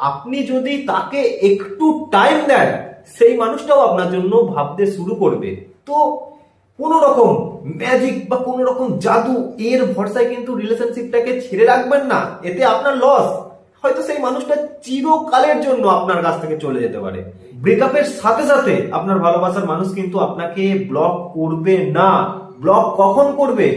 আপনি যদি তাকে একটু টাইম দেন, সেই মানুষটাও আপনার জন্য ভাবতে শুরু করবে। তো কোন রকম ম্যাজিক বা কোন রকম জাদু, এর ভরসায় কিন্তু রিলেশনশিপটাকে ছেড়ে রাখবেন না। এতে আপনার লস হয়তো সেই মানুষটা চিরকালের জন্য আপনার কাছ থেকে চলে যেতে পারে। ব্রেকআপের সাথে সাথে আপনার ভালোবাসার মানুষ কিন্তু আপনাকে ব্লক করবে না। ব্লক কখন করবে?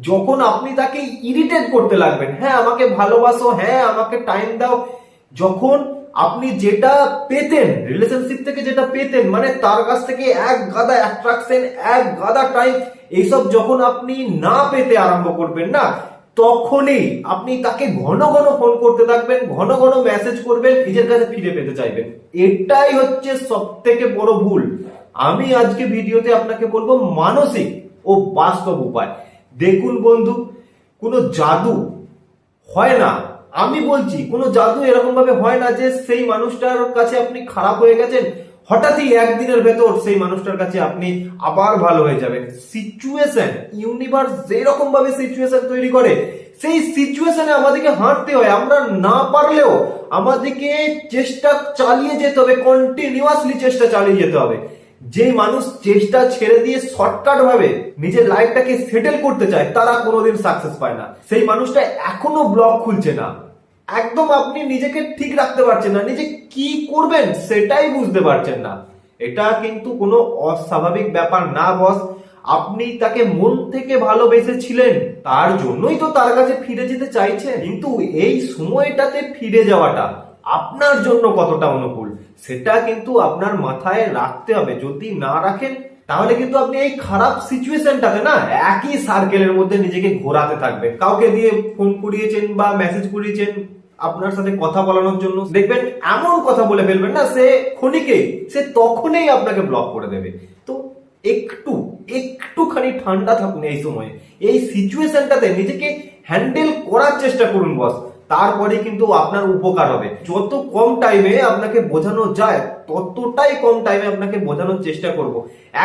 যখন আপনি তাকে ইরিটেট করতে লাগবেন। হ্যাঁ আমাকে ভালোবাসো হ্যাঁ আমাকে টাইম দাও। যখন আপনি যেটা পেতেন রিলেশনশিপ থেকে যেটা পেতেন মানে তার কাছ থেকে এক গাদা অ্যাট্রাকশন এক গাদা টাইম এইসব যখন আপনি না পেতে আরম্ভ করবেন না, তখনই আপনি তাকে ঘন ঘন ফোন করতে থাকবেন, ঘন ঘন মেসেজ করবেন, নিজের কাছে ফিরে পেতে চাইবেন। এটাই হচ্ছে সব থেকে বড় ভুল। আমি আজকে ভিডিওতে আপনাকে বলব মানসিক ও বাস্তব উপায়। দেখুন বন্ধু, কোনো জাদু হয় না। আমি বলছি, কোনো জাদু এরকম ভাবে হয় না যে সেই মানুষটার কাছে আপনি খারাপ হয়ে গেছেন? হঠাৎই একদিনের ভেতর সেই মানুষটার কাছে আপনি আবার ভালো হয়ে যাবেন। সিচুয়েশন ইউনিভার্স যেরকম ভাবে সিচুয়েশন তৈরি করে, সেই সিচুয়েশনে আমাদেরকে হাঁটতে হয়। আমরা না পারলেও আমাদেরকে চেষ্টা চালিয়ে যেতে হবে কন্টিনিউয়াসলি চেষ্টা চালিয়ে যেতে হবে। যে মানুষ চেষ্টা ছেড়ে দিয়ে শর্টকাট ভাবে নিজের লাইফটাকে সেটেল করতে চায়, তারা কোনোদিন সাকসেস পায় না। সেই মানুষটা এখনও ব্লক খুলছে না। একদম আপনি নিজেকে ঠিক রাখতে পারছেন না, নিজে কি করবেন সেটাই বুঝতে পারছেন না। এটা কিন্তু কোনো অস্বাভাবিক ব্যাপার না, বস। আপনি তাকে মন থেকে ভালোবেসেছিলেন, তার জন্যই তো তার কাছে ফিরে যেতে চাইছেন। কিন্তু এই সময়টাতে ফিরে যাওয়াটা আপনার জন্য কতটা অনুকূল, সেটা কিন্তু আপনার মাথায় রাখতে হবে। যদি না রাখেন তাহলে কিন্তু আপনি এই খারাপ সিচুয়েশনটাতে না একই সার্কেলের মধ্যে নিজেকে ঘোরাতে থাকবেন। কাউকে দিয়ে ফোন করিয়েছেন বা মেসেজ করিয়েছেন আপনার সাথে কথা বলানোর জন্য, দেখবেন এমন কথা বলে ফেলবেন না, সে ক্ষণিকে, সে তখনই আপনাকে ব্লক করে দেবে। তো একটু, একটুখানি ঠান্ডা থাকুন এই সময়ে। এই সিচুয়েশনটাতে নিজেকে হ্যান্ডেল করার চেষ্টা করুন বস তারপরে কিন্তু আপনার উপকার হবে। যত কম টাইমে আপনাকে বোঝানো যায়, ততটাই কম টাইমে আপনাকে বোঝানোর চেষ্টা করব।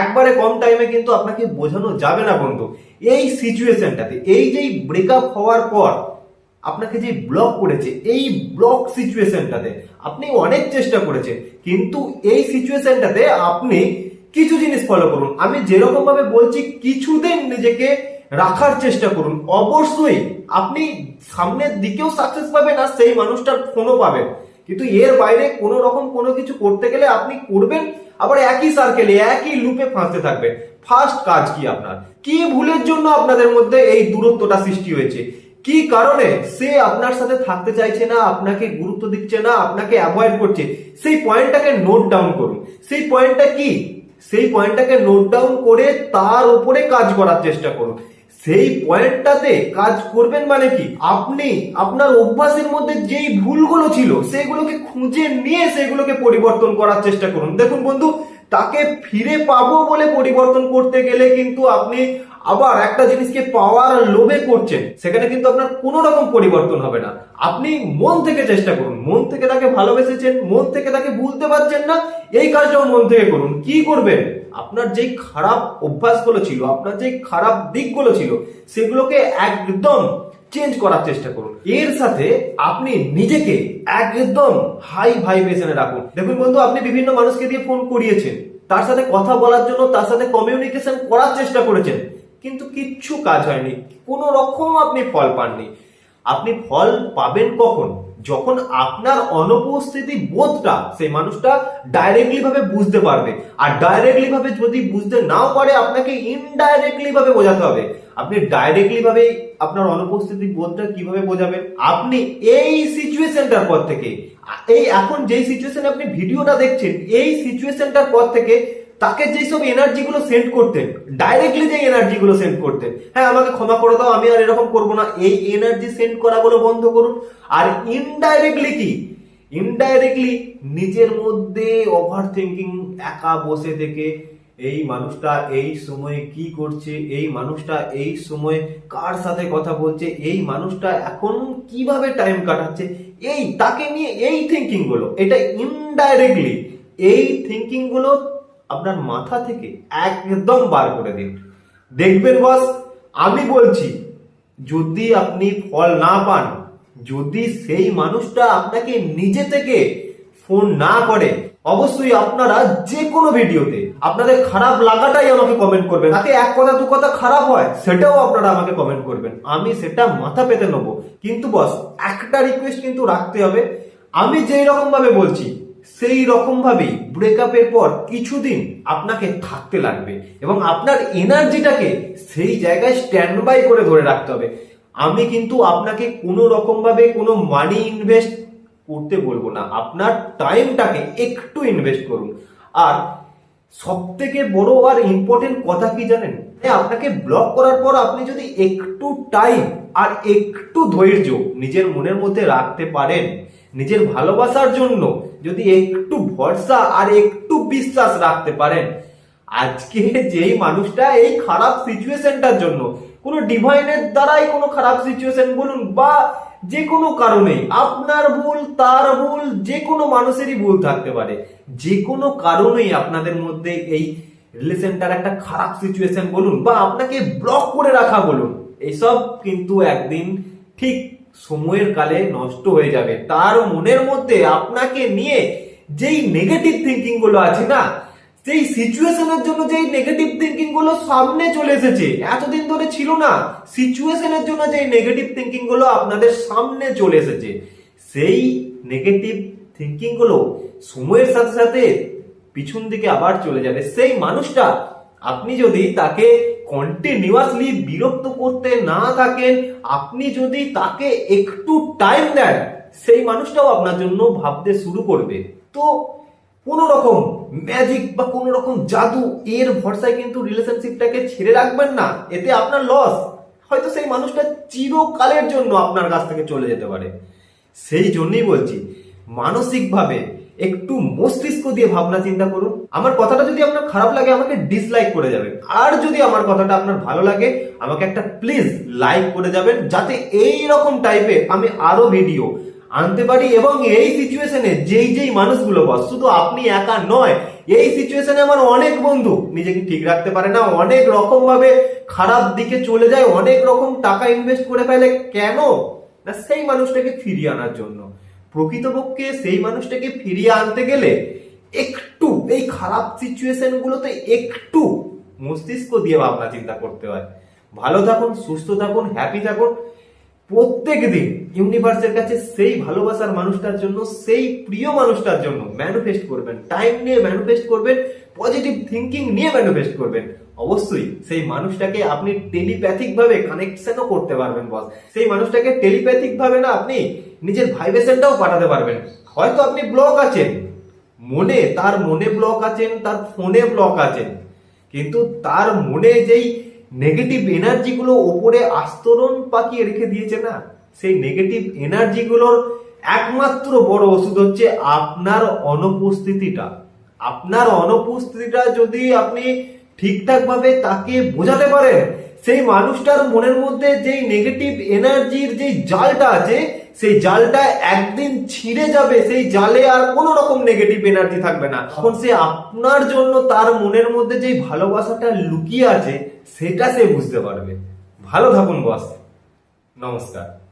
একবারে কম টাইমে কিন্তু আপনাকে বোঝানো যাবে না বন্ধু। এই সিচুয়েশনটাতে এই যে ব্রেকআপ হওয়ার পর আপনাকে যে ব্লক করেছে, এই ব্লক সিচুয়েশনটাতে আপনি অনেক চেষ্টা করেছেন, কিন্তু এই সিচুয়েশনটাতে আপনি কিছু জিনিস ফলো করুন। আমি যেরকম ভাবে বলছি, কিছুদিন নিজেকে রাখার চেষ্টা করুন। অবশ্যই আপনি সামনের দিকেও সাকসেস পাবেন আর সেই মানুষটার ফোনও পাবেন। কিন্তু এর বাইরে কোনো রকম কোনো কিছু করতে গেলে আপনি করবেন, আবার একই সার্কেলে একই লুপে ফাঁসতে থাকবেন। ফার্স্ট কাজ কি আপনার? কি ভুলের জন্য আপনাদের মধ্যে এই দূরত্বটা সৃষ্টি হয়েছে? কি কারণে সে আপনার সাথে থাকতে চাইছে না, আপনাকে গুরুত্ব দিচ্ছে না, আপনাকে অ্যাভয়েড করছে? সেই পয়েন্টটাকে নোট ডাউন করুন। সেই পয়েন্টটা কি? সেই পয়েন্টটাকে নোট ডাউন করে তার উপরে কাজ করার চেষ্টা করুন। সেই পয়েন্টটাতে কাজ করবেন মানে কি? আপনি আপনার অভ্যাসের মধ্যে যেই ভুলগুলো ছিল, সেগুলোকে খুঁজে নিয়ে সেগুলোকে পরিবর্তন করার চেষ্টা করুন। দেখুন বন্ধু, তাকে ফিরে পাবো বলে পরিবর্তন করতে গেলে কিন্তু আপনি আবার একটা জিনিসকে পাওয়ার লোভে করছেন। সেখানে কিন্তু আপনার কোনো রকম পরিবর্তন হবে না। আপনি মন থেকে চেষ্টা করুন। মন থেকে তাকে ভালোবেসেছেন, মন থেকে তাকে ভুলতে পারছেন না। এই কাজটাও মন থেকে করুন। কি করবেন? আপনার যেই খারাপ অভ্যাসগুলো ছিল, আপনার যেই খারাপ দিকগুলো ছিল, সেগুলোকে একদম চেঞ্জ করার চেষ্টা করুন। এর সাথে আপনি নিজেকে একদম হাই ভাইব্রেশনে রাখুন। দেখুন বন্ধু, আপনি বিভিন্ন মানুষকে দিয়ে ফোন করিয়েছেন। তার সাথে কথা বলার জন্য, তার সাথে কমিউনিকেশন করার চেষ্টা করেছেন। কিন্তু কিচ্ছু কাজ হয়নি। কোনো রকম আপনি ফল পাননি। আপনি ফল পাবেন কখন? যখন আপনার অনুপস্থিতি বোধটা সেই মানুষটা ডাইরেক্টলি ভাবে বুঝতে পারবে। আর ডাইরেক্টলি ভাবে যদি বুঝতে নাও পারে, আপনাকে ইনডাইরেক্টলি ভাবে বোঝাতে হবে। আপনি ডাইরেক্টলি ভাবে আপনার অনুপস্থিতি বোধটা কীভাবে বোঝাবেন? আপনি এই সিচুয়েশনটার পর থেকে, এই এখন যেই সিচুয়েশনে আপনি ভিডিওটা দেখছেন, এই সিচুয়েশনটার পর থেকে তাকে যেই সব এনার্জি গুলো সেন্ড করতেন ডাইরেক্টলি যে এনার্জি গুলো সেন্ড করতেন হ্যাঁ আমাকে ক্ষমা করে দাও, আমি আর এরকম করব না, এই এনার্জি সেন্ড করাগুলো বন্ধ করুন। আর ইনডাইরেক্টলি কি? ইনডাইরেক্টলি নিজের মধ্যে ওভার থিঙ্কিং একা বসে থেকে এই মানুষটা এই সময়ে কি করছে, এই মানুষটা এই সময়ে কার সাথে কথা বলছে, এই মানুষটা এখন কীভাবে টাইম কাটাচ্ছে, এই তাকে নিয়ে এই থিঙ্কিংগুলো, এটা ইনডাইরেক্টলি এই থিঙ্কিংগুলো আপনার মাথা থেকে একদম বার করে দিন। দেখবেন বস আমি বলছি, যদি আপনি ফল না পান, যদি সেই মানুষটা আপনাকে নিজে থেকে ফোন না করে, অবশ্যই আপনারা যে কোনো ভিডিওতে আপনাদের খারাপ লাগাটাই আমাকে কমেন্ট করবেন। তাতে এক কথা, দু কথা খারাপ হয়, সেটাও আপনারা আমাকে কমেন্ট করবেন। আমি সেটা মাথা পেতে নেব। কিন্তু বস একটা রিকোয়েস্ট কিন্তু রাখতে হবে। আমি যেই রকম ভাবে বলছি সেই রকম ভাবেই ব্রেকআপের পর কিছুদিন আপনাকে থাকতে লাগবে এবং আপনার এনার্জিটাকে সেই জায়গায় স্ট্যান্ড বাই করে ধরে রাখতে হবে। আমি কিন্তু আপনাকে কোনো রকম ভাবে কোনো মানি ইনভেস্ট করতে বলব না। আপনার টাইমটাকে একটু ইনভেস্ট করুন। আর সব থেকে বড় আর ইম্পর্টেন্ট কথা কি জানেন? আপনাকে ব্লক করার পর আপনি যদি একটু টাইম আর একটু ধৈর্য নিজের মনের মধ্যে রাখতে পারেন নিজের ভালোবাসার জন্য যদি একটু ভরসা আর একটু বিশ্বাস রাখতে পারেন। আজকে যেই মানুষটা এই খারাপ সিচুয়েশনটার জন্য, কোনো ডিভাইনের দ্বারাই কোনো খারাপ সিচুয়েশন বলুন বা যে কোনো কারণেই আপনার ভুল, তার ভুল, যে কোনো মানুষেরই ভুল থাকতে পারে। যে কোনো কারণেই আপনাদের মধ্যে এই রিলেশনটার একটা খারাপ সিচুয়েশন বলুন বা আপনাকে ব্লক করে রাখা বলুন এইসব কিন্তু একদিন ঠিক সময়ের কালে নষ্ট হয়ে যাবে। তার মনের মধ্যে আপনাকে নিয়ে যেই নেগেটিভ থিঙ্কিংগুলো আছে না সেই সিচুয়েশনের জন্য যেই নেগেটিভ থিঙ্কিংগুলো সামনে চলে এসেছে, এতদিন ধরে ছিল না সিচুয়েশনের জন্য যেই নেগেটিভ থিঙ্কিংগুলো আপনাদের সামনে চলে এসেছে, সেই নেগেটিভ থিঙ্কিংগুলো সময়ের সাথে সাথে পিছন দিকে আবার চলে যাবে। সেই মানুষটা আপনি যদি তাকে কন্টিনিউয়াসলি বিরক্ত করতে না থাকেন, আপনি যদি তাকে একটু টাইম দেন, সেই মানুষটাও আপনার জন্য ভাবতে শুরু করবে। তো কোন রকম ম্যাজিক বা কোন রকম জাদু এর ভরসায় কিন্তু রিলেশনশিপটাকে ছেড়ে রাখবেন না। এতে আপনার লস হয়তো সেই মানুষটা চিরকালের জন্য আপনার কাছ থেকে চলে যেতে পারে। সেই জন্যই বলছি, মানসিকভাবে একটু মস্তিষ্ক দিয়ে ভাবনা চিন্তা করুন। আমার কথাটা যদি আপনার খারাপ লাগে, আমাকে ডিসলাইক করে যাবেন। আর যদি আমার কথাটা আপনার ভালো লাগে, আমাকে একটা প্লিজ লাইক করে যাবেন, যাতে এই রকম টাইপের আমি আরও ভিডিও আনতে পারি এবং এই সিচুয়েশনে যেই যেই মানুষগুলো বস, শুধু আপনি একা নয়, এই সিচুয়েশনে আমার অনেক বন্ধু নিজেকে ঠিক রাখতে পারে না, অনেক রকম ভাবে খারাপ দিকে চলে যায়, অনেক রকম টাকা ইনভেস্ট করে ফেলে। কেন? না, সেই মানুষটাকে ফিরিয়ে আনার জন্য। প্রকৃতপক্ষে সেই মানুষটাকে ফিরিয়ে আনতে গেলে একটু, এই খারাপ সিচুয়েশন গুলোতে একটু মস্তিষ্ক দিয়ে ভাবনা চিন্তা করতে হয়। ভালো থাকুন, সুস্থ থাকুন হ্যাপি থাকুন। প্রত্যেক দিন ইউনিভার্সের কাছে সেই ভালোবাসার মানুষটার জন্য, সেই প্রিয় মানুষটার জন্য ম্যানিফেস্ট করবেন। টাইম নিয়ে ম্যানিফেস্ট করবেন পজিটিভ থিঙ্কিং নিয়ে ম্যানিফেস্ট করবেন। অবশ্যই, সেই মানুষটাকে আপনি টেলিপ্যাথিক ভাবে কানেকশনও করতে পারবেন বস সেই মানুষটাকে টেলিপ্যাথিক ভাবে না আপনি নিজের ভাইব্রেশনটাও পাঠাতে পারবেন। হয়তো আপনি ব্লক আছেন। মনে, তার মনে ব্লক আছেন, তার ফোনে ব্লক আছেন। কিন্তু তার মনে যেই নেগেটিভ এনার্জি গুলো ওপরে আস্তরণ পাকিয়ে রেখে দিয়েছে না, সেই নেগেটিভ এনার্জি গুলোর একমাত্র বড় ওষুধ হচ্ছে আপনার অনুপস্থিতিটা। আপনার অনুপস্থিতিটা যদি আপনি ঠিকঠাক ভাবে তাকে বোঝাতে পারেন সেই মানুষটার মনের মধ্যে যেই নেগেটিভ এনার্জির যে জালটা আছে, সেই জালটা একদিন ছিঁড়ে যাবে। সেই জালে আর কোনো রকম নেগেটিভ এনার্জি থাকবে না। তখন সে আপনার জন্য তার মনের মধ্যে যেই ভালোবাসাটা লুকিয়ে আছে, সেটা সে বুঝতে পারবে। ভালো থাকুন বস নমস্কার।